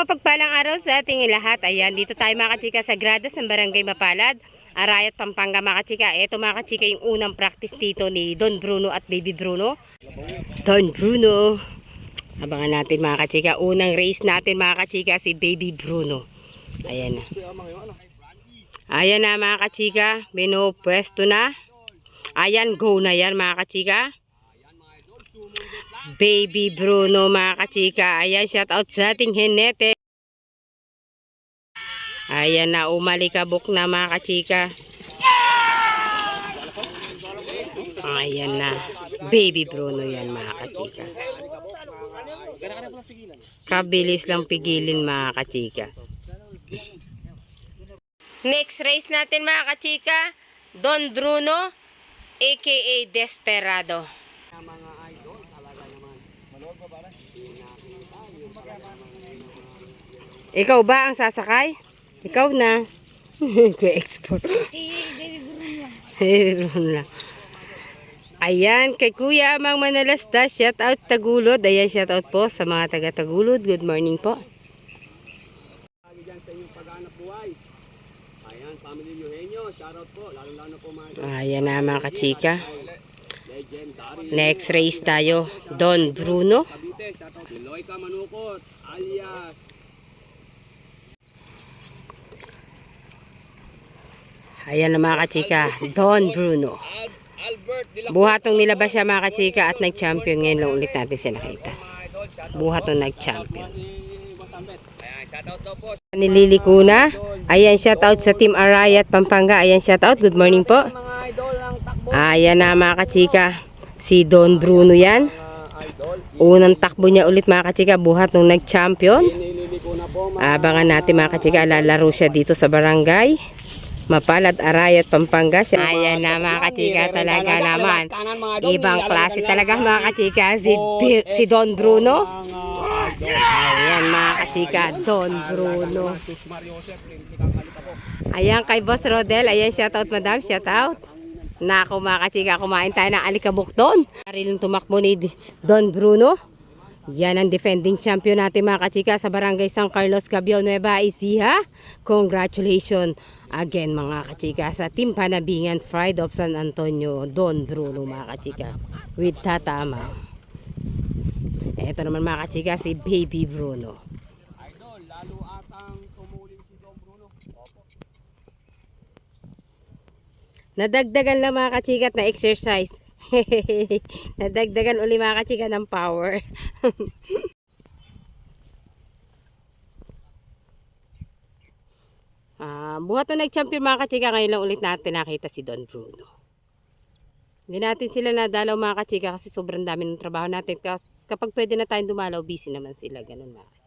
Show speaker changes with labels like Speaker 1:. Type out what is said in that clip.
Speaker 1: Mapagpalang araw sa ating lahat. Ayan, dito tayo mga kachika sa Gradas ng Barangay Mapalad. Arayat, Pampanga mga kachika. Ito mga kachika yung unang practice dito ni Don Bruno at Baby Bruno. Don Bruno. Abangan natin mga kachika. Unang race natin mga kachika si Baby Bruno. Ayan na. Ayan na mga kachika. Binupwesto na. Ayan, go na yan mga kachika. Baby Bruno mga kachika. Ayan, shout out sa ating henete. Ayan na, umalikabok na mga kachika. Ayan na. Baby Bruno yan mga kachika. Kabilis lang pigilin mga kachika. Next race natin mga kachika. Don Bruno, aka Desperado. Ikaw ba ang sasakay? Ikaw na. Kuya export. Lang. Ayan, kay Kuya Amang Manalasta, shout out Tagulod. Ayan, shout out po sa mga taga Tagulod. Good morning po.
Speaker 2: Ayan, family Eugenio, shoutout po. Lalo-lalo po mga
Speaker 1: Ayan na mga kachika. Next race tayo. Don Bruno.
Speaker 2: Shoutout.
Speaker 1: Ayan na mga kachika. Don Bruno. Buhatong nilabas siya mga kachika at nag-champion. Ngayon lang ulit natin siya nakita.
Speaker 2: Shoutout
Speaker 1: Buhatong nag-champion.
Speaker 2: shoutout.
Speaker 1: Nililiko na. Ayan, shout out sa Team Arayat Pampanga. Ayan, shout out. Good morning po.
Speaker 2: Mga idol ng takbo.
Speaker 1: Ayan na mga kachika. Si Don Bruno yan. Unang takbo niya ulit mga kachika. Buhat nung nag-champion. Abangan natin mga kachika. Lalaro siya dito sa barangay. Mapalad, Arayat, Pampanga. Siya- Ayan na mga kachika talaga naman. Ibang klase talaga mga kachika. Si, si Don Bruno. Ayan mga kachika. Don Bruno. Ayan kay Boss Rodel. Ayan, shout out madam, shout out. Nako mga kachika, kumain tayo ng alikabok doon. Arilong tumakbo ni Don Bruno. Yan ang defending champion natin mga kachika sa barangay San Carlos, Cabiao, Nueva Ecija. Congratulations again mga kachika sa Team Panabingan Pride of San Antonio, Don Bruno mga kachika. With Tatama. Ito naman mga kachika si Baby Bruno. Nadagdagan lang mga kachikat na exercise. Nadagdagan uli mga kachikat ng power. ah, buhat na nag-champion mga kachika, ngayon lang ulit natin nakita si Don Bruno. Hindi natin sila nadalaw mga kachika kasi sobrang dami ng trabaho natin. Kapag pwede na tayong dumalaw, busy naman sila. Ganun mga.